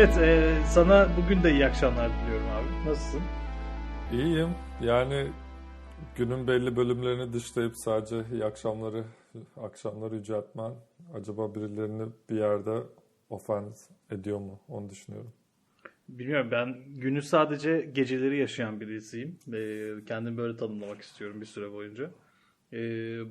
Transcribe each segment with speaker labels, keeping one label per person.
Speaker 1: Evet, e, sana bugün de iyi akşamlar diliyorum abi. Nasılsın?
Speaker 2: İyiyim. Yani günün belli bölümlerini dışlayıp sadece iyi akşamları akşamları yüceltmen acaba birilerini bir yerde ofens ediyor mu? Onu düşünüyorum.
Speaker 1: Bilmiyorum ben günü sadece geceleri yaşayan birisiyim. E, kendimi böyle tanımlamak istiyorum bir süre boyunca. E,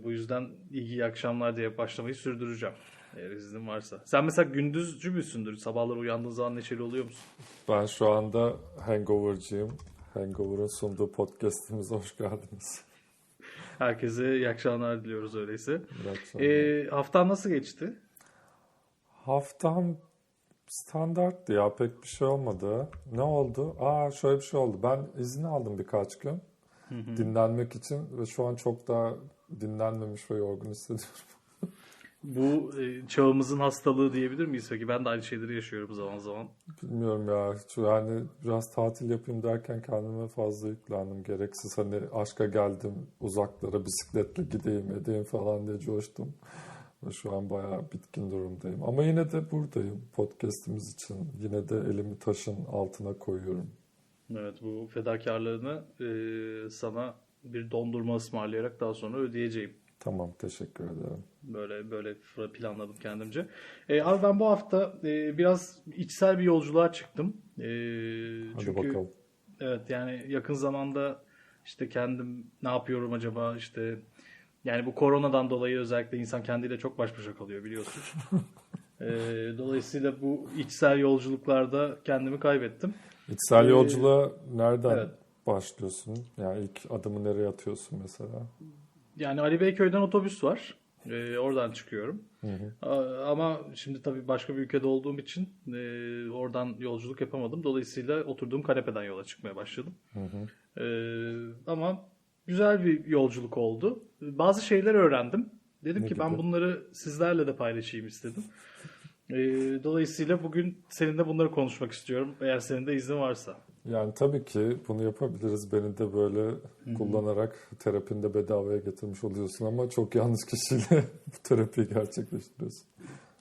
Speaker 1: bu yüzden iyi akşamlar diye başlamayı sürdüreceğim. Eğer iznin varsa. Sen mesela gündüzcü müsündür? Sabahlar uyandığın zaman neşeli oluyor musun?
Speaker 2: Ben şu anda Hangover'cıyım. Hangover'ın sunduğu podcast'imize hoş geldiniz.
Speaker 1: Herkese iyi akşamlar diliyoruz öyleyse.
Speaker 2: Akşamlar.
Speaker 1: E, haftan nasıl geçti?
Speaker 2: Haftam standarttı ya pek bir şey olmadı. Ne oldu? Aa şöyle bir şey oldu. Ben izin aldım birkaç gün dinlenmek için ve şu an çok daha dinlenmemiş ve yorgun hissediyorum.
Speaker 1: Bu e, çağımızın hastalığı diyebilir miyiz peki? Ben de aynı şeyleri yaşıyorum zaman zaman.
Speaker 2: Bilmiyorum ya. Yani biraz tatil yapayım derken kendime fazla yüklendim. Gereksiz hani aşka geldim, uzaklara bisikletle gideyim edeyim falan diye coştum. Ve şu an bayağı bitkin durumdayım. Ama yine de buradayım podcast'imiz için. Yine de elimi taşın altına koyuyorum.
Speaker 1: Evet bu fedakarlığını e, sana bir dondurma ısmarlayarak daha sonra ödeyeceğim.
Speaker 2: Tamam teşekkür ederim.
Speaker 1: Böyle böyle planladım kendimce. E, abi ben bu hafta e, biraz içsel bir yolculuğa çıktım. E,
Speaker 2: Hadi
Speaker 1: çünkü
Speaker 2: bakalım.
Speaker 1: evet yani yakın zamanda işte kendim ne yapıyorum acaba işte yani bu koronadan dolayı özellikle insan kendiyle çok baş başa kalıyor biliyorsun. E, dolayısıyla bu içsel yolculuklarda kendimi kaybettim.
Speaker 2: İçsel
Speaker 1: Ee,
Speaker 2: yolculuğa nereden
Speaker 1: evet.
Speaker 2: başlıyorsun? Yani ilk adımı nereye atıyorsun mesela?
Speaker 1: Yani Ali Beyköy'den otobüs var. Ee, oradan çıkıyorum.
Speaker 2: Hı hı.
Speaker 1: Ama şimdi tabii başka bir ülkede olduğum için e, oradan yolculuk yapamadım. Dolayısıyla oturduğum kanepeden yola çıkmaya başladım.
Speaker 2: Hı hı.
Speaker 1: Ee, ama güzel bir yolculuk oldu. Bazı şeyler öğrendim. Dedim
Speaker 2: Ne
Speaker 1: ki ben
Speaker 2: gibi?
Speaker 1: bunları sizlerle de paylaşayım istedim. Ee, dolayısıyla bugün seninle bunları konuşmak istiyorum. Eğer senin de iznin varsa.
Speaker 2: Yani tabii ki bunu yapabiliriz. Beni de böyle kullanarak terapinde bedavaya getirmiş oluyorsun ama çok yanlış kişiyle bu terapiyi gerçekleştiriyorsun.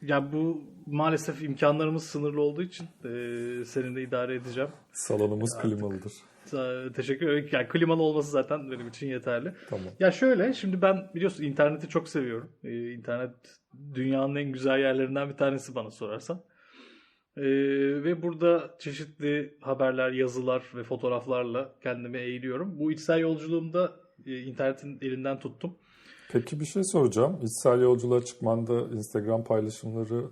Speaker 1: Ya bu maalesef imkanlarımız sınırlı olduğu için e, seninle idare edeceğim.
Speaker 2: Salonumuz klimalıdır.
Speaker 1: Sa- Teşekkür ederim. Yani klimalı olması zaten benim için yeterli.
Speaker 2: Tamam.
Speaker 1: Ya şöyle şimdi ben biliyorsun interneti çok seviyorum. Ee, internet dünyanın en güzel yerlerinden bir tanesi bana sorarsan. Ee, ve burada çeşitli haberler, yazılar ve fotoğraflarla kendimi eğiliyorum. Bu içsel yolculuğumda e, internetin elinden tuttum.
Speaker 2: Peki bir şey soracağım. İçsel yolculuğa çıkmanda Instagram paylaşımları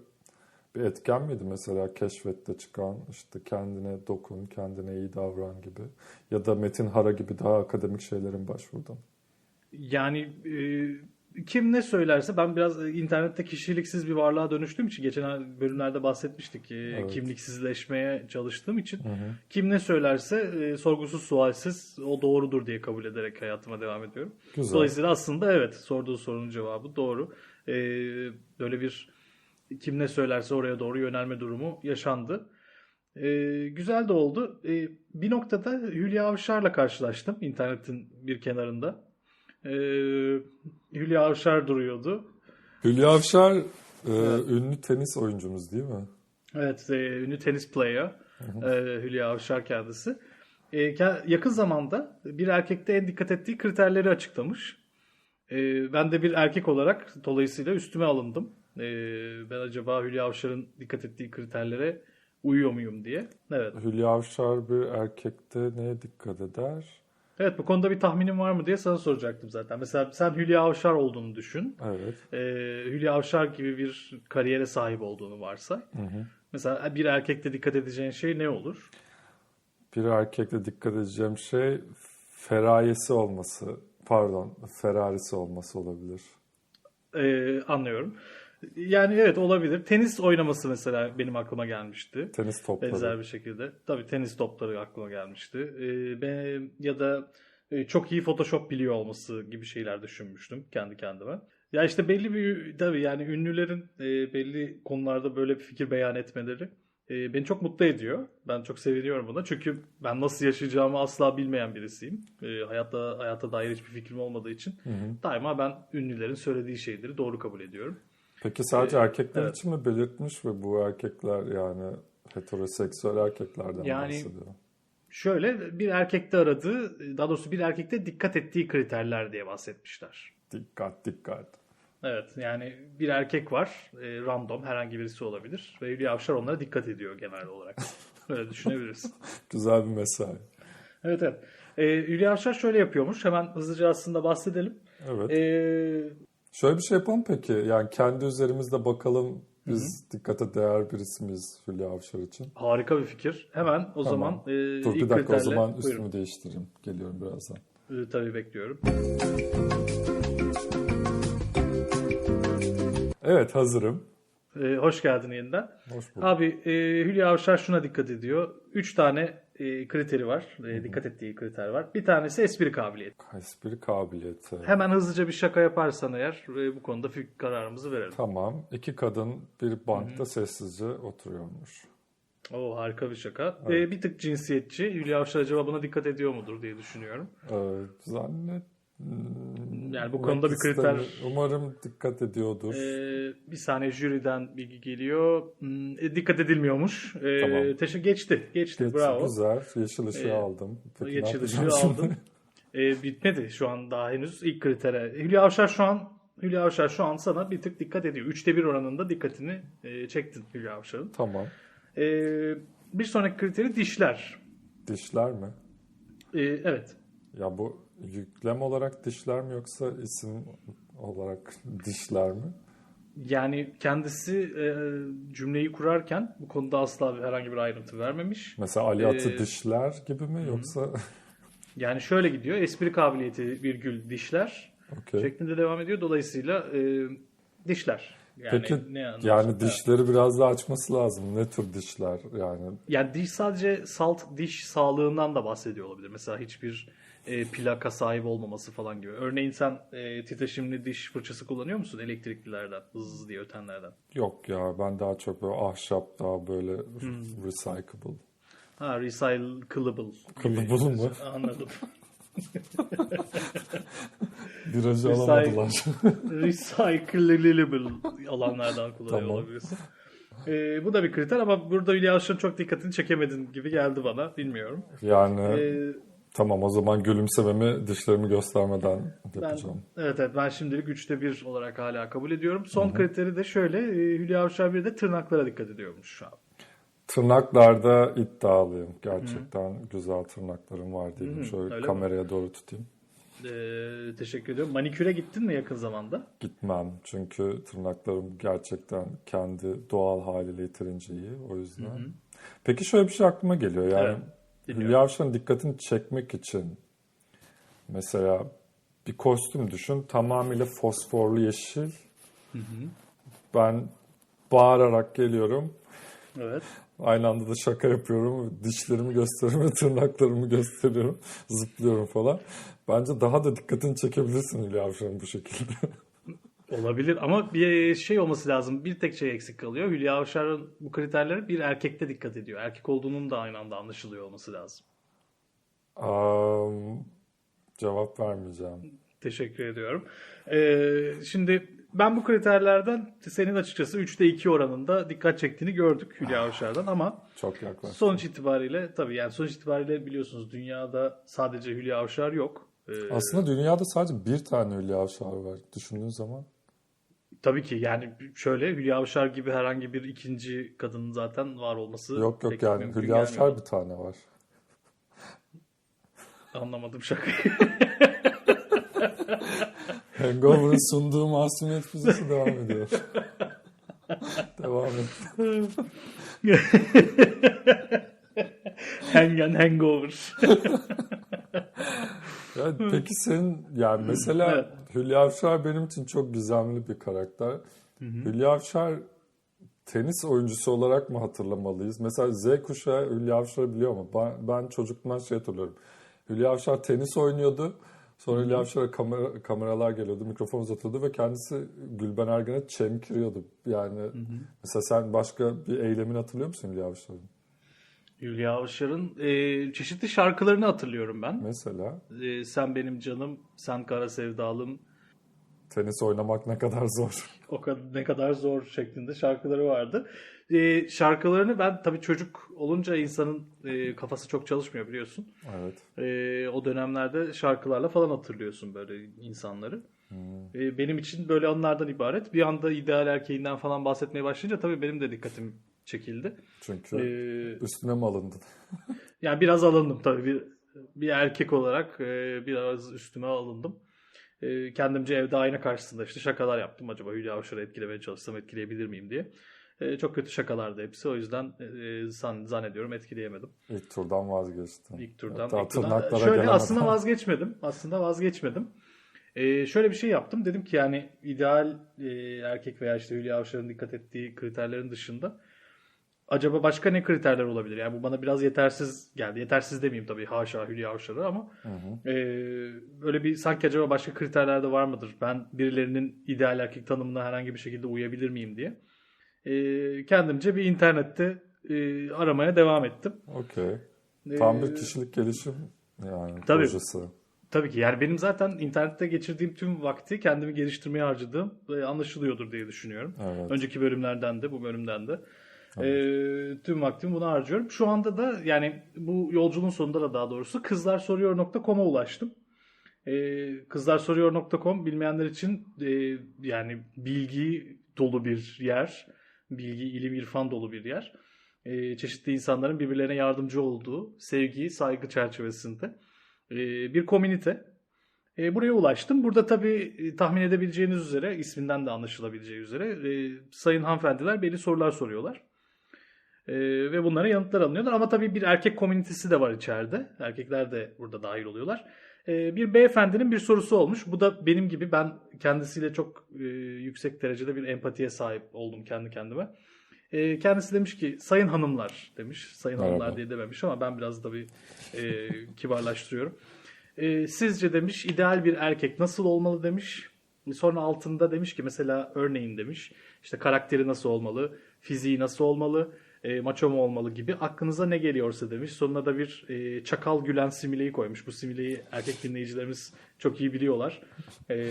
Speaker 2: bir etken miydi? Mesela keşfette çıkan işte kendine dokun, kendine iyi davran gibi. Ya da Metin Hara gibi daha akademik şeylerin başvurdun.
Speaker 1: Yani e, kim ne söylerse ben biraz e, internette kişiliksiz bir varlığa dönüştüğüm için geçen bölümlerde bahsetmiştik.
Speaker 2: Evet.
Speaker 1: Kimliksizleşmeye çalıştığım için
Speaker 2: Hı hı.
Speaker 1: kim ne söylerse e, sorgusuz sualsiz o doğrudur diye kabul ederek hayatıma devam ediyorum.
Speaker 2: Güzel.
Speaker 1: Dolayısıyla aslında evet sorduğu sorunun cevabı doğru. E, böyle bir kim ne söylerse oraya doğru yönelme durumu yaşandı. E, güzel de oldu. E, bir noktada Hülya Avşar'la karşılaştım internetin bir kenarında. E, Hülya Avşar duruyordu.
Speaker 2: Hülya Avşar e, ünlü tenis oyuncumuz değil mi?
Speaker 1: Evet, e, ünlü tenis player e, Hülya Avşar kendisi. E, yakın zamanda bir erkekte en dikkat ettiği kriterleri açıklamış. E, ben de bir erkek olarak dolayısıyla üstüme alındım. E, ben acaba Hülya Avşar'ın dikkat ettiği kriterlere uyuyor muyum diye. Evet.
Speaker 2: Hülya Avşar bir erkekte neye dikkat eder?
Speaker 1: Evet bu konuda bir tahminin var mı diye sana soracaktım zaten. Mesela sen Hülya Avşar olduğunu düşün.
Speaker 2: Evet.
Speaker 1: E, Hülya Avşar gibi bir kariyere sahip olduğunu varsa.
Speaker 2: Hı hı.
Speaker 1: Mesela bir erkekte dikkat edeceğin şey ne olur?
Speaker 2: Bir erkekte dikkat edeceğim şey ferayesi olması. Pardon, Ferrarisi olması olabilir.
Speaker 1: Ee, anlıyorum. Yani evet olabilir. Tenis oynaması mesela benim aklıma gelmişti.
Speaker 2: Tenis topları.
Speaker 1: Benzer bir şekilde. Tabii tenis topları aklıma gelmişti. Ee, ben, ya da e, çok iyi Photoshop biliyor olması gibi şeyler düşünmüştüm kendi kendime. Ya işte belli bir tabii yani ünlülerin e, belli konularda böyle bir fikir beyan etmeleri e, beni çok mutlu ediyor. Ben çok seviniyorum buna. Çünkü ben nasıl yaşayacağımı asla bilmeyen birisiyim. E, hayatta hayata dair hiçbir fikrim olmadığı için
Speaker 2: Hı hı.
Speaker 1: daima ben ünlülerin söylediği şeyleri doğru kabul ediyorum.
Speaker 2: Peki sadece
Speaker 1: Ee,
Speaker 2: erkekler
Speaker 1: evet.
Speaker 2: için mi belirtmiş ve bu erkekler yani Heteroseksüel erkeklerden
Speaker 1: Yani-
Speaker 2: bahsediyor.
Speaker 1: Şöyle bir erkekte aradığı, daha doğrusu bir erkekte dikkat ettiği kriterler diye bahsetmişler.
Speaker 2: Dikkat dikkat.
Speaker 1: Evet yani bir erkek var e, random herhangi birisi olabilir ve Hülya Avşar onlara dikkat ediyor genel olarak. Öyle düşünebiliriz.
Speaker 2: Güzel bir mesai.
Speaker 1: Evet evet. E, Hülya Avşar şöyle yapıyormuş. Hemen hızlıca aslında bahsedelim.
Speaker 2: Evet.
Speaker 1: E,
Speaker 2: Şöyle bir şey yapalım peki. Yani kendi üzerimizde bakalım biz dikkate değer birisi miyiz Hülya Avşar için?
Speaker 1: harika bir fikir. Hemen o
Speaker 2: Tamam.
Speaker 1: zaman e,
Speaker 2: Dur bir dakika o zaman
Speaker 1: buyurun.
Speaker 2: üstümü değiştireyim. Geliyorum birazdan.
Speaker 1: E, tabii bekliyorum.
Speaker 2: Evet hazırım.
Speaker 1: E, hoş geldin yeniden.
Speaker 2: Hoş bulduk.
Speaker 1: Abi e, Hülya Avşar şuna dikkat ediyor. Üç tane e, kriteri var. E, dikkat ettiği kriter var. Bir tanesi espri kabiliyeti.
Speaker 2: Espri kabiliyeti.
Speaker 1: Hemen hızlıca bir şaka yaparsan eğer e, bu konuda kararımızı verelim.
Speaker 2: Tamam. İki kadın bir bankta sessizce oturuyormuş.
Speaker 1: O harika bir şaka. E, bir tık cinsiyetçi. Hülya Avşar acaba buna dikkat ediyor mudur diye düşünüyorum.
Speaker 2: Ee, zannet...
Speaker 1: Yani bu konuda bir kriter-
Speaker 2: Umarım dikkat ediyordur.
Speaker 1: E, bir saniye jüriden bilgi geliyor. Hmm, e, dikkat edilmiyormuş. E,
Speaker 2: Tamam.
Speaker 1: teşekkür geçti. Geçti.
Speaker 2: Geç-
Speaker 1: Bravo.
Speaker 2: Güzel. Yeşil ışığı
Speaker 1: Ee,
Speaker 2: aldım. Peki
Speaker 1: Yeşil ışığı
Speaker 2: şimdi?
Speaker 1: E, bitmedi şu an daha henüz ilk kritere. Hülya Avşar şu an Hülya Avşar şu an sana bir tık dikkat ediyor. Üçte bir oranında dikkatini e, çektin Hülya Avşar'ın.
Speaker 2: Tamam.
Speaker 1: E, bir sonraki kriteri dişler.
Speaker 2: Dişler mi?
Speaker 1: E, evet.
Speaker 2: Ya bu yüklem olarak dişler mi yoksa isim olarak dişler mi?
Speaker 1: Yani kendisi e, cümleyi kurarken bu konuda asla bir- herhangi bir ayrıntı vermemiş.
Speaker 2: Mesela Ali Atı
Speaker 1: Ee,
Speaker 2: dişler gibi mi yoksa
Speaker 1: Yani şöyle gidiyor. Espri kabiliyeti virgül dişler
Speaker 2: okey.
Speaker 1: şeklinde devam ediyor. Dolayısıyla e, dişler. Yani
Speaker 2: Peki
Speaker 1: ne
Speaker 2: yani dişleri biraz daha açması lazım. Ne tür dişler yani?
Speaker 1: Yani diş sadece salt diş sağlığından da bahsediyor olabilir. Mesela hiçbir e, plaka sahip olmaması falan gibi. Örneğin sen e, titreşimli diş fırçası kullanıyor musun elektriklilerden? Hızlı diye ötenlerden.
Speaker 2: Yok ya ben daha çok böyle ahşap daha böyle
Speaker 1: Hmm.
Speaker 2: recyclable.
Speaker 1: Ha recyclable.
Speaker 2: Kılıbıl mı?
Speaker 1: Anladım.
Speaker 2: Virajı alamadılar.
Speaker 1: Recyclable alanlardan kullanıyor
Speaker 2: Tamam.
Speaker 1: olabilirsin. E, bu da bir kriter ama burada Hülya Avşar'ın çok dikkatini çekemedin gibi geldi bana. Bilmiyorum.
Speaker 2: yani
Speaker 1: E,
Speaker 2: tamam o zaman gülümsememi dişlerimi göstermeden
Speaker 1: Ben,
Speaker 2: yapacağım.
Speaker 1: evet evet ben şimdilik 3'te 1 olarak hala kabul ediyorum. Son kriteri de şöyle e, Hülya Avşar bir de tırnaklara dikkat ediyormuş şu an.
Speaker 2: Tırnaklarda iddialıyım. Gerçekten güzel tırnaklarım var diyeyim. Şöyle
Speaker 1: öyle mi?
Speaker 2: kameraya doğru tutayım.
Speaker 1: Ee, teşekkür ediyorum. Maniküre gittin mi yakın zamanda?
Speaker 2: Gitmem çünkü tırnaklarım gerçekten kendi doğal haliyle yeterince iyi. O yüzden. Peki şöyle bir şey aklıma geliyor. Yani
Speaker 1: Evet, dinliyorum.
Speaker 2: Hülya Avşar'ın dikkatini çekmek için mesela bir kostüm düşün. Tamamıyla fosforlu yeşil. Ben bağırarak geliyorum.
Speaker 1: Evet.
Speaker 2: Aynı anda da şaka yapıyorum. Dişlerimi gösteriyorum tırnaklarımı gösteriyorum. Zıplıyorum falan. Bence daha da dikkatini çekebilirsin Hülya Avşar'ın bu şekilde.
Speaker 1: Olabilir ama bir şey olması lazım. Bir tek şey eksik kalıyor. Hülya Avşar'ın bu kriterlere bir erkekte dikkat ediyor. Erkek olduğunun da aynı anda anlaşılıyor olması lazım.
Speaker 2: Am, cevap vermeyeceğim.
Speaker 1: Teşekkür ediyorum. Ee, şimdi ben bu kriterlerden senin açıkçası 3'te 2 oranında dikkat çektiğini gördük Hülya Avşar'dan ama
Speaker 2: Çok yaklaştım.
Speaker 1: Sonuç itibariyle tabii yani sonuç itibariyle biliyorsunuz dünyada sadece Hülya Avşar yok. Ee,
Speaker 2: Aslında dünyada sadece bir tane Hülya Avşar var düşündüğün zaman.
Speaker 1: Tabii ki yani şöyle Hülya Avşar gibi herhangi bir ikinci kadının zaten var olması
Speaker 2: Yok yok
Speaker 1: pek
Speaker 2: yani
Speaker 1: mümkün
Speaker 2: Hülya
Speaker 1: gelmiyor.
Speaker 2: Avşar bir tane var.
Speaker 1: Anlamadım şakayı.
Speaker 2: Hangover'ın sunduğu masumiyet füzesi devam ediyor. devam et.
Speaker 1: Hangen Hangover.
Speaker 2: Ya peki senin yani mesela
Speaker 1: Evet.
Speaker 2: Hülya Avşar benim için çok gizemli bir karakter. Hülya Avşar tenis oyuncusu olarak mı hatırlamalıyız? Mesela Z kuşağı Hülya Avşar'ı biliyor mu? Ben, ben çocukluğumdan şey hatırlıyorum. Hülya Avşar tenis oynuyordu. Sonra Hülya Avşar'a kamera, kameralar geliyordu, mikrofon uzatıyordu ve kendisi Gülben Ergen'e çemkiriyordu. Yani mesela sen başka bir eylemini hatırlıyor musun Hülya Avşar'ın?
Speaker 1: Hülya Avşar'ın e, çeşitli şarkılarını hatırlıyorum ben.
Speaker 2: Mesela
Speaker 1: E, sen benim canım, sen kara sevdalım,
Speaker 2: tenis oynamak ne kadar zor.
Speaker 1: o kadar ne kadar zor şeklinde şarkıları vardı. e, şarkılarını ben tabii çocuk olunca insanın e, kafası çok çalışmıyor biliyorsun.
Speaker 2: Evet.
Speaker 1: E, o dönemlerde şarkılarla falan hatırlıyorsun böyle insanları.
Speaker 2: Hmm.
Speaker 1: E, benim için böyle anlardan ibaret. Bir anda ideal erkeğinden falan bahsetmeye başlayınca tabii benim de dikkatim çekildi.
Speaker 2: Çünkü
Speaker 1: E,
Speaker 2: üstüne mi alındın?
Speaker 1: yani biraz alındım tabii bir bir erkek olarak e, biraz üstüme alındım. E, kendimce evde ayna karşısında işte şakalar yaptım. Acaba Hülya Avşar'ı etkilemeye çalışsam etkileyebilir miyim diye. E, çok kötü şakalardı hepsi. O yüzden e, zan, zannediyorum etkileyemedim.
Speaker 2: İlk turdan vazgeçtin.
Speaker 1: İlk turdan.
Speaker 2: Hatta
Speaker 1: ilk turdan- Şöyle
Speaker 2: gelemeden.
Speaker 1: aslında vazgeçmedim. Aslında vazgeçmedim. E, şöyle bir şey yaptım. Dedim ki yani ideal e, erkek veya işte Hülya Avşar'ın dikkat ettiği kriterlerin dışında acaba başka ne kriterler olabilir? Yani bu bana biraz yetersiz geldi. Yetersiz demeyeyim tabii haşa Hülya Avşar'ı ama
Speaker 2: Hı hı.
Speaker 1: ee, böyle bir sanki acaba başka kriterler de var mıdır? Ben birilerinin ideal erkek tanımına herhangi bir şekilde uyabilir miyim diye. Ee, kendimce bir internette e, aramaya devam ettim.
Speaker 2: Okey.
Speaker 1: Ee,
Speaker 2: Tam bir kişilik gelişim yani
Speaker 1: Tabii.
Speaker 2: projesi.
Speaker 1: Tabii ki yani benim zaten internette geçirdiğim tüm vakti kendimi geliştirmeye harcadığım e, anlaşılıyordur diye düşünüyorum.
Speaker 2: Evet.
Speaker 1: Önceki bölümlerden de bu bölümden de. Ee, tüm vaktimi buna harcıyorum. Şu anda da yani bu yolculuğun sonunda da daha doğrusu kızlarsoruyor.com'a ulaştım. Ee, kızlarsoruyor.com bilmeyenler için e, yani bilgi dolu bir yer. Bilgi, ilim, irfan dolu bir yer. Ee, çeşitli insanların birbirlerine yardımcı olduğu sevgi, saygı çerçevesinde e, bir komünite. E, buraya ulaştım. Burada tabii e, tahmin edebileceğiniz üzere, isminden de anlaşılabileceği üzere e, sayın hanımefendiler belli sorular soruyorlar. E, ve bunlara yanıtlar alınıyorlar. Ama tabii bir erkek komünitesi de var içeride. Erkekler de burada dahil oluyorlar. E, bir beyefendinin bir sorusu olmuş. Bu da benim gibi ben kendisiyle çok e, yüksek derecede bir empatiye sahip oldum kendi kendime. E, kendisi demiş ki sayın hanımlar demiş. Sayın
Speaker 2: Merhaba.
Speaker 1: hanımlar diye dememiş ama ben biraz tabii e, kibarlaştırıyorum. E, sizce demiş ideal bir erkek nasıl olmalı demiş. Sonra altında demiş ki mesela örneğin demiş işte karakteri nasıl olmalı, fiziği nasıl olmalı, e, maço mu olmalı gibi aklınıza ne geliyorsa demiş. Sonuna da bir e, çakal gülen simileyi koymuş. Bu simileyi erkek dinleyicilerimiz çok iyi biliyorlar. E,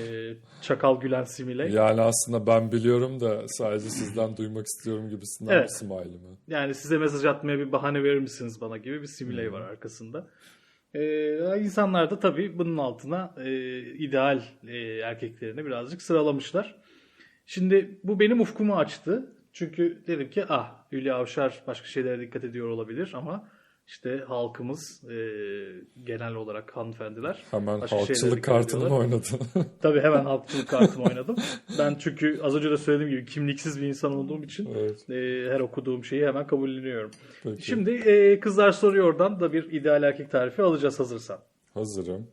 Speaker 1: çakal gülen simile.
Speaker 2: Yani aslında ben biliyorum da sadece sizden duymak istiyorum gibisinden
Speaker 1: Evet.
Speaker 2: bir smile mi?
Speaker 1: Yani size mesaj atmaya bir bahane verir misiniz bana gibi bir simüley var arkasında. Ee, insanlar da tabii bunun altına e, ideal e, erkeklerini birazcık sıralamışlar. Şimdi bu benim ufkumu açtı. Çünkü dedim ki ah Hülya Avşar başka şeylere dikkat ediyor olabilir ama işte halkımız e, genel olarak hanımefendiler
Speaker 2: Hemen
Speaker 1: başka
Speaker 2: halkçılık kartını mı oynadın?
Speaker 1: Tabii hemen halkçılık kartımı oynadım. Ben çünkü az önce de söylediğim gibi kimliksiz bir insan olduğum için
Speaker 2: evet.
Speaker 1: e, her okuduğum şeyi hemen kabulleniyorum.
Speaker 2: Peki.
Speaker 1: Şimdi e, kızlar soruyordan da bir ideal erkek tarifi alacağız hazırsan.
Speaker 2: Hazırım.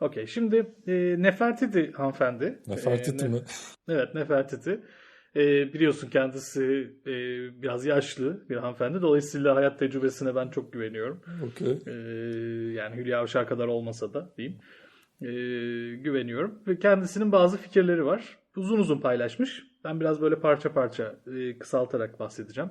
Speaker 1: Okey. Şimdi e, Nefertiti hanımefendi.
Speaker 2: Nefertiti
Speaker 1: E, ne-
Speaker 2: mi?
Speaker 1: Evet Nefertiti. E, biliyorsun kendisi e, biraz yaşlı bir hanımefendi. Dolayısıyla hayat tecrübesine ben çok güveniyorum.
Speaker 2: Okey.
Speaker 1: E, yani Hülya Avşar kadar olmasa da diyeyim. E, güveniyorum. Ve kendisinin bazı fikirleri var. Uzun uzun paylaşmış. Ben biraz böyle parça parça e, kısaltarak bahsedeceğim.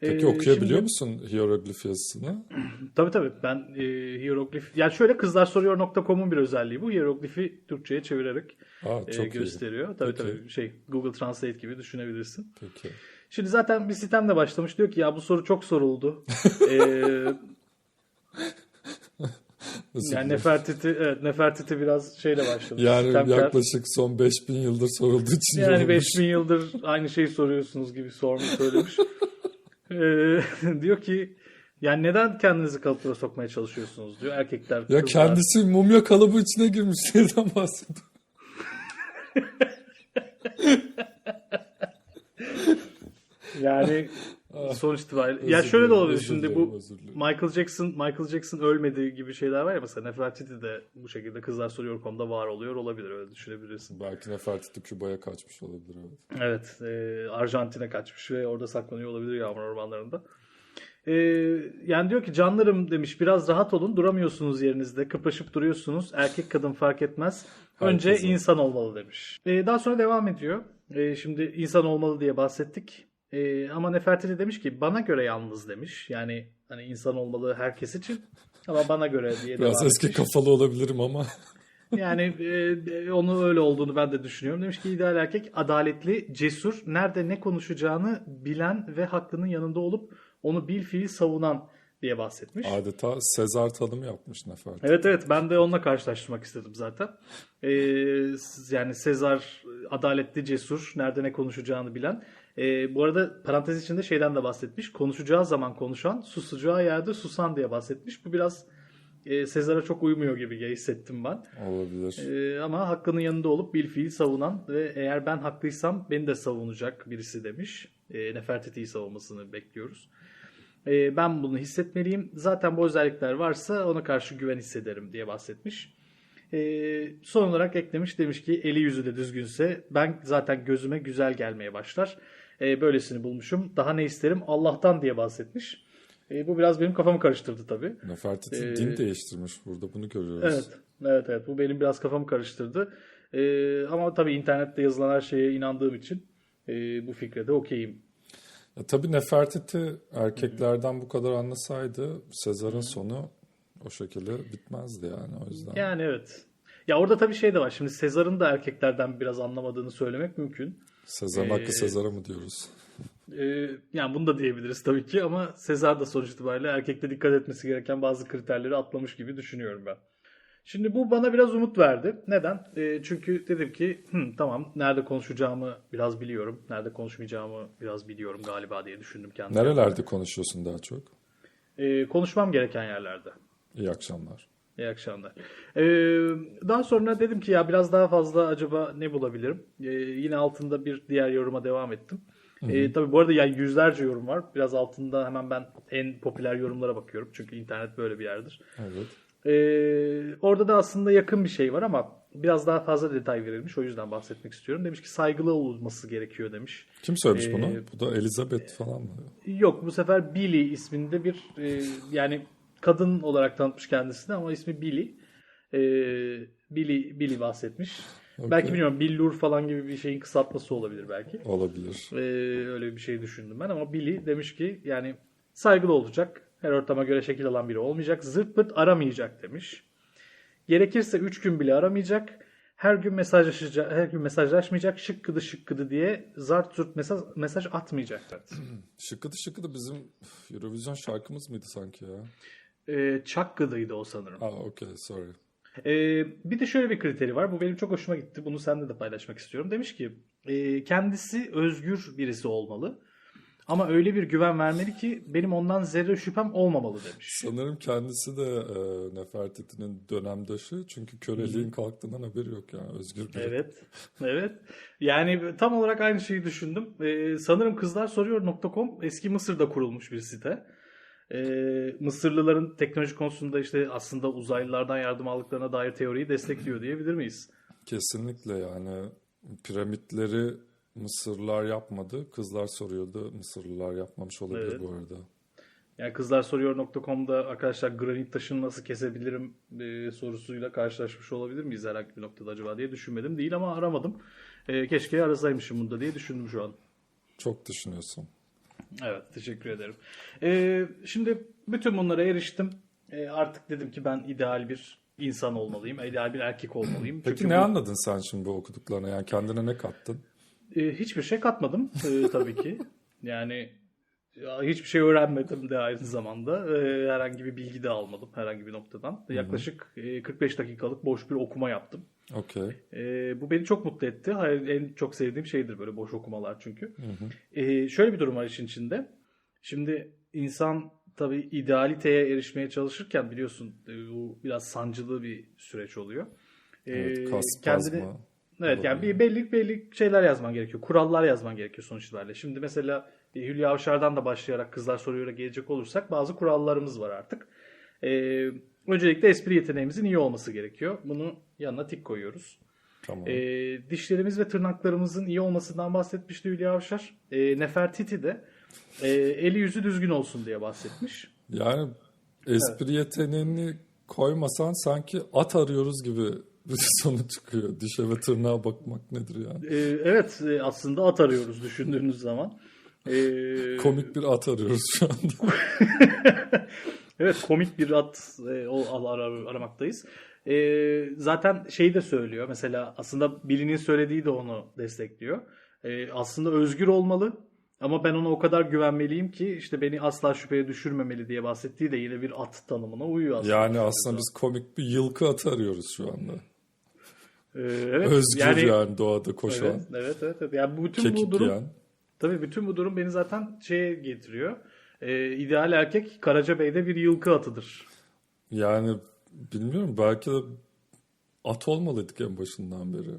Speaker 2: Peki
Speaker 1: E,
Speaker 2: okuyabiliyor
Speaker 1: şimdi-
Speaker 2: musun hieroglif yazısını?
Speaker 1: Tabii tabii. Ben e, hieroglif... Yani şöyle kızlarsoruyor.com'un bir özelliği bu. Hieroglifi Türkçe'ye çevirerek
Speaker 2: Aa,
Speaker 1: e,
Speaker 2: çok iyi.
Speaker 1: gösteriyor. Tabii
Speaker 2: Peki.
Speaker 1: tabii. Şey Google Translate gibi düşünebilirsin.
Speaker 2: Peki.
Speaker 1: Şimdi zaten bir sitemle başlamış. Diyor ki ya bu soru çok soruldu. e,
Speaker 2: Nasıl
Speaker 1: yani Nefertiti, evet Nefertiti biraz şeyle başlamış.
Speaker 2: yani
Speaker 1: Sitemkar.
Speaker 2: yaklaşık son 5000 yıldır sorulduğu için
Speaker 1: Yani
Speaker 2: yorulmuş.
Speaker 1: 5000 yıldır aynı şeyi soruyorsunuz gibi sormuş söylemiş. E, diyor ki yani neden kendinizi kalıplara sokmaya çalışıyorsunuz diyor. Erkekler,
Speaker 2: Ya
Speaker 1: kızlar.
Speaker 2: kendisi mumya kalıbı içine girmiş şeyden bahsediyor.
Speaker 1: Yani sonuç itibariyle.
Speaker 2: özür
Speaker 1: Ya şöyle de olabilir şimdi
Speaker 2: dilerim,
Speaker 1: bu. Michael Jackson Michael Jackson ölmedi gibi şeyler var ya mesela Nefertiti de bu şekilde kızlar soruyor.com'da var oluyor olabilir öyle düşünebilirsin.
Speaker 2: Belki Nefertiti Küba'ya kaçmış olabilir. Evet.
Speaker 1: Evet, e, Arjantin'e kaçmış ve orada saklanıyor olabilir yağmur ormanlarında. E, yani diyor ki canlarım demiş biraz rahat olun duramıyorsunuz yerinizde kıpraşıp duruyorsunuz erkek kadın fark etmez. Önce
Speaker 2: Herkese.
Speaker 1: insan olmalı demiş. E, daha sonra devam ediyor. E, şimdi insan olmalı diye bahsettik. E, ama Nefertiti demiş ki bana göre yalnız demiş. Yani hani insan olmalı herkes için ama bana göre diye
Speaker 2: Biraz eski
Speaker 1: etmiş.
Speaker 2: kafalı olabilirim ama
Speaker 1: Yani e, onu öyle olduğunu ben de düşünüyorum. Demiş ki ideal erkek adaletli, cesur, nerede ne konuşacağını bilen ve hakkının yanında olup onu bil fiil savunan diye bahsetmiş.
Speaker 2: Adeta Sezar tanımı yapmış Nefertiti.
Speaker 1: Evet evet ben de onunla karşılaştırmak istedim zaten. Ee, yani Sezar adaletli, cesur, nerede ne konuşacağını bilen. Ee, bu arada parantez içinde şeyden de bahsetmiş. Konuşacağı zaman konuşan, susacağı yerde susan diye bahsetmiş. Bu biraz e, Sezar'a çok uymuyor gibi hissettim ben.
Speaker 2: Olabilir.
Speaker 1: Ee, ama hakkının yanında olup bil fiil savunan ve eğer ben haklıysam beni de savunacak birisi demiş. E, Nefertiti'yi savunmasını bekliyoruz. E, ben bunu hissetmeliyim. Zaten bu özellikler varsa ona karşı güven hissederim diye bahsetmiş. E, son olarak eklemiş demiş ki eli yüzü de düzgünse ben zaten gözüme güzel gelmeye başlar. E, böylesini bulmuşum. Daha ne isterim Allah'tan diye bahsetmiş. E, bu biraz benim kafamı karıştırdı tabii.
Speaker 2: Nefertiti
Speaker 1: Ee,
Speaker 2: din değiştirmiş burada bunu görüyoruz.
Speaker 1: Evet, evet, evet. Bu benim biraz kafamı karıştırdı. Ee, ama tabii internette yazılan her şeye inandığım için e, bu fikre de okeyim.
Speaker 2: Ya, tabii Nefertiti erkeklerden bu kadar anlasaydı Sezar'ın sonu o şekilde bitmezdi yani o yüzden.
Speaker 1: Yani evet. Ya orada tabii şey de var. Şimdi Sezar'ın da erkeklerden biraz anlamadığını söylemek mümkün.
Speaker 2: Sezar'ın
Speaker 1: Ee,
Speaker 2: hakkı Sezar'a mı diyoruz?
Speaker 1: Ee, yani bunu da diyebiliriz tabii ki ama Sezar da sonuç itibariyle erkekte dikkat etmesi gereken bazı kriterleri atlamış gibi düşünüyorum ben. Şimdi bu bana biraz umut verdi. Neden? Ee, çünkü dedim ki "Hı, tamam nerede konuşacağımı biraz biliyorum. Nerede konuşmayacağımı biraz biliyorum galiba diye düşündüm kendime.
Speaker 2: Nerelerde konuşuyorsun daha çok?
Speaker 1: Ee, konuşmam gereken yerlerde.
Speaker 2: İyi akşamlar.
Speaker 1: İyi akşamlar. Ee, daha sonra dedim ki ya biraz daha fazla acaba ne bulabilirim? Ee, yine altında bir diğer yoruma devam ettim. Ee, tabii bu arada yani yüzlerce yorum var. Biraz altında hemen ben en popüler yorumlara bakıyorum. Çünkü internet böyle bir yerdir.
Speaker 2: Evet.
Speaker 1: Ee, orada da aslında yakın bir şey var ama biraz daha fazla detay verilmiş. O yüzden bahsetmek istiyorum. Demiş ki saygılı olması gerekiyor demiş.
Speaker 2: Kim söylemiş
Speaker 1: Ee,
Speaker 2: bunu? Bu da Elizabeth falan mı?
Speaker 1: Yok bu sefer Billy isminde bir e, yani kadın olarak tanıtmış kendisini ama ismi Billy. E, Billy Billy bahsetmiş.
Speaker 2: Okey.
Speaker 1: Belki bilmiyorum Billur falan gibi bir şeyin kısaltması olabilir belki.
Speaker 2: Olabilir.
Speaker 1: E, öyle bir şey düşündüm ben ama Billy demiş ki yani saygılı olacak. Her ortama göre şekil alan biri olmayacak. Zırt pırt aramayacak demiş. Gerekirse 3 gün bile aramayacak. Her gün mesajlaşacak, her gün mesajlaşmayacak. Şıkkıdı şıkkıdı diye zart zurt mesaj, mesaj atmayacak.
Speaker 2: Şıkkıdı şıkkıdı bizim Eurovision şarkımız mıydı sanki ya?
Speaker 1: E, Çakkı'dıydı o sanırım.
Speaker 2: Aa okey sorry.
Speaker 1: Ee, bir de şöyle bir kriteri var. Bu benim çok hoşuma gitti. Bunu seninle de paylaşmak istiyorum. Demiş ki e, kendisi özgür birisi olmalı. Ama öyle bir güven vermeli ki benim ondan zerre şüphem olmamalı demiş.
Speaker 2: Sanırım kendisi de e, Nefertiti'nin dönemdaşı. Çünkü köleliğin kalktığından haberi yok yani özgür bir.
Speaker 1: Evet. Evet. Yani tam olarak aynı şeyi düşündüm. Ee, sanırım kızlarsoruyor.com eski Mısır'da kurulmuş bir site. Ee, Mısırlıların teknoloji konusunda işte aslında uzaylılardan yardım aldıklarına dair teoriyi destekliyor diyebilir miyiz?
Speaker 2: Kesinlikle yani piramitleri Mısırlılar yapmadı. Kızlar soruyordu. Mısırlılar yapmamış olabilir
Speaker 1: Evet.
Speaker 2: bu arada.
Speaker 1: Yani kızlarsoruyor.com'da arkadaşlar granit taşını nasıl kesebilirim e, sorusuyla karşılaşmış olabilir miyiz herhangi bir noktada acaba diye düşünmedim. Değil ama aramadım. E, keşke arasaymışım bunda diye düşündüm şu an.
Speaker 2: Çok düşünüyorsun.
Speaker 1: Evet teşekkür ederim. E, şimdi bütün bunlara eriştim. E, artık dedim ki ben ideal bir insan olmalıyım. İdeal bir erkek olmalıyım.
Speaker 2: Peki
Speaker 1: Çünkü
Speaker 2: ne
Speaker 1: bu-
Speaker 2: anladın sen şimdi bu okuduklarına? Yani kendine ne kattın?
Speaker 1: E, hiçbir şey katmadım e, tabii ki. Yani ya, hiçbir şey öğrenmedim de aynı zamanda. E, herhangi bir bilgi de almadım herhangi bir noktadan. Yaklaşık e, 45 dakikalık boş bir okuma yaptım.
Speaker 2: Okey.
Speaker 1: E, bu beni çok mutlu etti. Hayır, en çok sevdiğim şeydir böyle boş okumalar çünkü. E, şöyle bir durum var işin içinde. Şimdi insan tabii idealiteye erişmeye çalışırken biliyorsun e, bu biraz sancılı bir süreç oluyor. E,
Speaker 2: Evet, kas
Speaker 1: kendini-. Evet yani bir belli belli şeyler yazman gerekiyor. Kurallar yazman gerekiyor sonuç itibariyle. Şimdi mesela e, Hülya Avşar'dan da başlayarak kızlar soruyor'a gelecek olursak bazı kurallarımız var artık. Ee, öncelikle espri yeteneğimizin iyi olması gerekiyor. Bunu yanına tik koyuyoruz.
Speaker 2: Tamam.
Speaker 1: Ee, dişlerimiz ve tırnaklarımızın iyi olmasından bahsetmişti Hülya Avşar. Ee, Nefertiti de e, eli yüzü düzgün olsun diye bahsetmiş.
Speaker 2: Yani espri yeteneğini koymasan sanki at arıyoruz gibi bir sonu çıkıyor. Dişe ve tırnağa bakmak nedir yani?
Speaker 1: Ee, evet e, aslında at arıyoruz düşündüğünüz zaman. Ee,
Speaker 2: Komik bir at arıyoruz şu anda.
Speaker 1: evet komik bir at e, o ar- ar- aramaktayız. Ee, zaten şeyi de söylüyor. Mesela aslında Billy'nin söylediği de onu destekliyor. Ee, aslında özgür olmalı ama ben ona o kadar güvenmeliyim ki işte beni asla şüpheye düşürmemeli diye bahsettiği de yine bir at tanımına uyuyor aslında.
Speaker 2: Yani aslında biz komik bir yılkı at arıyoruz şu anda.
Speaker 1: Ee, evet,
Speaker 2: Özgür yani, doğada koşan,
Speaker 1: Evet, evet, evet. evet. Yani bütün
Speaker 2: kekik
Speaker 1: bu durum
Speaker 2: yiyen.
Speaker 1: Tabii bütün bu durum beni zaten şeye getiriyor. Ee, ideal erkek Karacabey'de bir yılkı atıdır.
Speaker 2: Yani bilmiyorum belki de at olmalıydık en başından beri.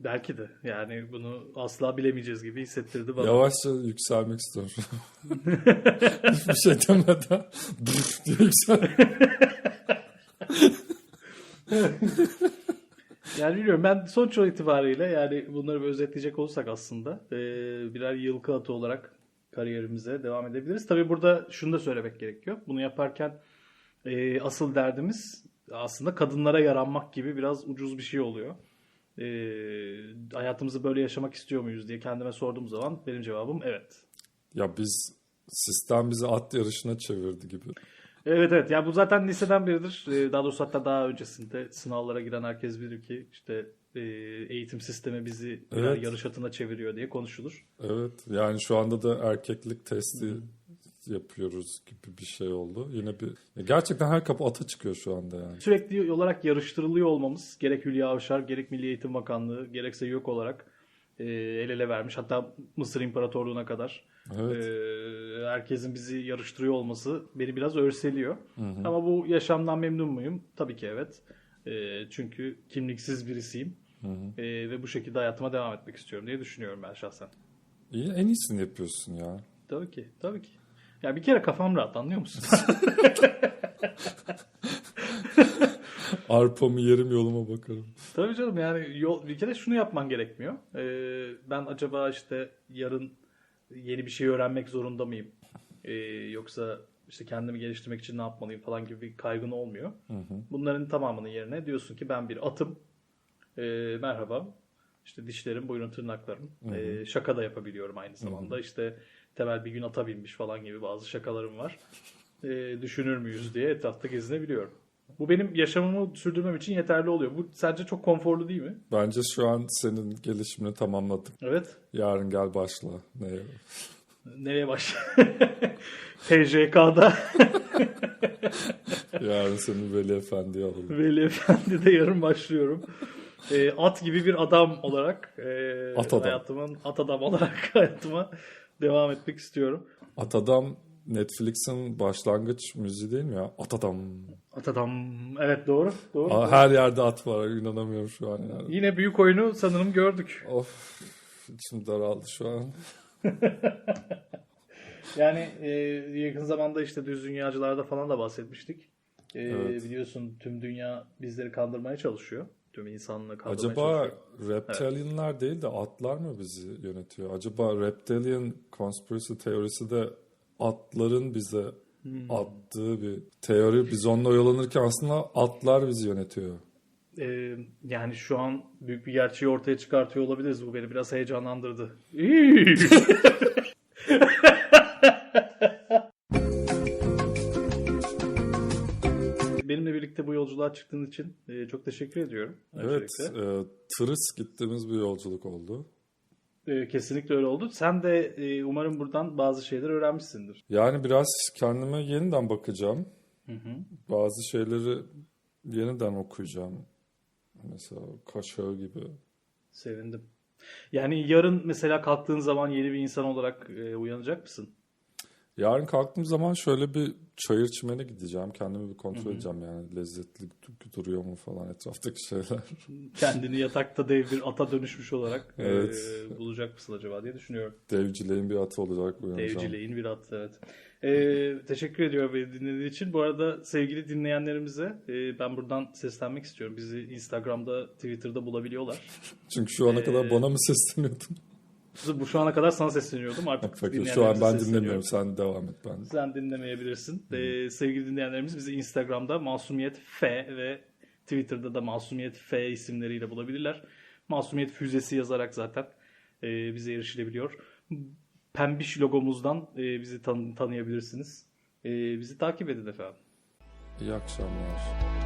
Speaker 1: Belki de. Yani bunu asla bilemeyeceğiz gibi hissettirdi bana.
Speaker 2: Yavaşça yükselmek istiyorum. Hiçbir şey demeden diye yüksel.
Speaker 1: Yani bilmiyorum ben sonuç itibariyle yani bunları bir özetleyecek olsak aslında e, birer yılkı atı olarak kariyerimize devam edebiliriz. Tabii burada şunu da söylemek gerekiyor. Bunu yaparken e, asıl derdimiz aslında kadınlara yaranmak gibi biraz ucuz bir şey oluyor. E, hayatımızı böyle yaşamak istiyor muyuz diye kendime sorduğum zaman benim cevabım evet.
Speaker 2: Ya biz sistem bizi at yarışına çevirdi gibi.
Speaker 1: Evet evet yani bu zaten liseden beridir. Ee, Daha doğrusu hatta daha öncesinde sınavlara giren herkes bilir ki işte e, eğitim sistemi bizi
Speaker 2: Evet.
Speaker 1: yarış atına çeviriyor diye konuşulur.
Speaker 2: Evet yani şu anda da erkeklik testi yapıyoruz gibi bir şey oldu. Yine bir gerçekten her kapı ata çıkıyor şu anda yani.
Speaker 1: Sürekli olarak yarıştırılıyor olmamız gerek Hülya Avşar gerek Milli Eğitim Bakanlığı gerekse yok olarak e, el ele vermiş. Hatta Mısır İmparatorluğu'na kadar
Speaker 2: Evet.
Speaker 1: e, herkesin bizi yarıştırıyor olması beni biraz örseliyor. Ama bu yaşamdan memnun muyum? Tabii ki evet. E, çünkü kimliksiz birisiyim. E, ve bu şekilde hayatıma devam etmek istiyorum diye düşünüyorum ben şahsen.
Speaker 2: İyi en iyisini yapıyorsun ya.
Speaker 1: Tabii ki, tabii ki. Ya bir kere kafam rahat anlıyor musun?
Speaker 2: Arpamı yerim yoluma bakarım.
Speaker 1: tabii canım yani yol, bir kere şunu yapman gerekmiyor. Ee, ben acaba işte yarın yeni bir şey öğrenmek zorunda mıyım? Ee, yoksa işte kendimi geliştirmek için ne yapmalıyım falan gibi bir kaygın olmuyor. Bunların tamamının yerine diyorsun ki ben bir atım. Ee, merhaba. İşte dişlerim, buyurun tırnaklarım. Ee, şaka da yapabiliyorum aynı zamanda. İşte temel bir gün ata binmiş falan gibi bazı şakalarım var. Ee, düşünür müyüz diye etrafta gezinebiliyorum. Bu benim yaşamımı sürdürmem için yeterli oluyor. Bu sence çok konforlu değil mi?
Speaker 2: Bence şu an senin gelişimini tamamladık.
Speaker 1: Evet.
Speaker 2: Yarın gel başla. Neye?
Speaker 1: Nereye baş? TJK'da
Speaker 2: Yarın seni Veli Efendi'ye alalım.
Speaker 1: Veli Efendi'de yarın başlıyorum. Ee, at gibi bir adam olarak e,
Speaker 2: At adam.
Speaker 1: hayatımın at adam olarak hayatıma devam etmek istiyorum.
Speaker 2: At Adam Netflix'in başlangıç müziği değil mi ya? At Adam.
Speaker 1: At adam. Evet doğru. Doğru.
Speaker 2: Aa, Her yerde at var. İnanamıyorum şu an yani.
Speaker 1: Yine büyük oyunu sanırım gördük.
Speaker 2: Of. içim daraldı şu an.
Speaker 1: Yani e, yakın zamanda işte düz dünyacılarda falan da bahsetmiştik. E,
Speaker 2: Evet.
Speaker 1: Biliyorsun tüm dünya bizleri kandırmaya çalışıyor. Tüm kandırmaya
Speaker 2: Acaba reptilianlar değil de atlar mı bizi yönetiyor? Acaba reptilian conspiracy teorisi de atların bize
Speaker 1: Hmm.
Speaker 2: attığı bir teori. Biz onunla oyalanırken aslında atlar bizi yönetiyor.
Speaker 1: E, yani şu an büyük bir gerçeği ortaya çıkartıyor olabiliriz. Bu beni biraz heyecanlandırdı. yolculuğa çıktığın için e, çok teşekkür ediyorum.
Speaker 2: Evet,
Speaker 1: öncelikle.
Speaker 2: e, tırıs gittiğimiz bir yolculuk oldu.
Speaker 1: E, kesinlikle öyle oldu. Sen de e, umarım buradan bazı şeyler öğrenmişsindir.
Speaker 2: Yani biraz kendime yeniden bakacağım.
Speaker 1: Hı hı.
Speaker 2: Bazı şeyleri yeniden okuyacağım. Mesela Kaşağı gibi.
Speaker 1: Sevindim. Yani yarın mesela kalktığın zaman yeni bir insan olarak e, uyanacak mısın?
Speaker 2: Yarın kalktığım zaman şöyle bir çayır çimene gideceğim. Kendimi bir kontrol edeceğim yani lezzetli duruyor mu falan etraftaki şeyler.
Speaker 1: Kendini yatakta dev bir ata dönüşmüş olarak e,
Speaker 2: Evet.
Speaker 1: bulacak mısın acaba diye düşünüyorum.
Speaker 2: Devcileyin bir atı olacak uyanacağım.
Speaker 1: Devcileyin bir at evet. E, teşekkür ediyorum beni dinlediğin için. Bu arada sevgili dinleyenlerimize e, ben buradan seslenmek istiyorum. Bizi Instagram'da, Twitter'da bulabiliyorlar.
Speaker 2: Çünkü şu ana
Speaker 1: Ee,
Speaker 2: kadar bana mı sesleniyordun?
Speaker 1: Bu şu ana kadar sana sesleniyordum. Artık
Speaker 2: Fakir, şu an ben dinlemiyorum. Sen devam et ben.
Speaker 1: Sen dinlemeyebilirsin. Ee, sevgili dinleyenlerimiz bizi Instagram'da Masumiyet F ve Twitter'da da Masumiyet F isimleriyle bulabilirler. Masumiyet Füzesi yazarak zaten e, bize erişilebiliyor. Pembiş logomuzdan e, bizi tan- tanıyabilirsiniz. E, bizi takip edin efendim.
Speaker 2: İyi akşamlar.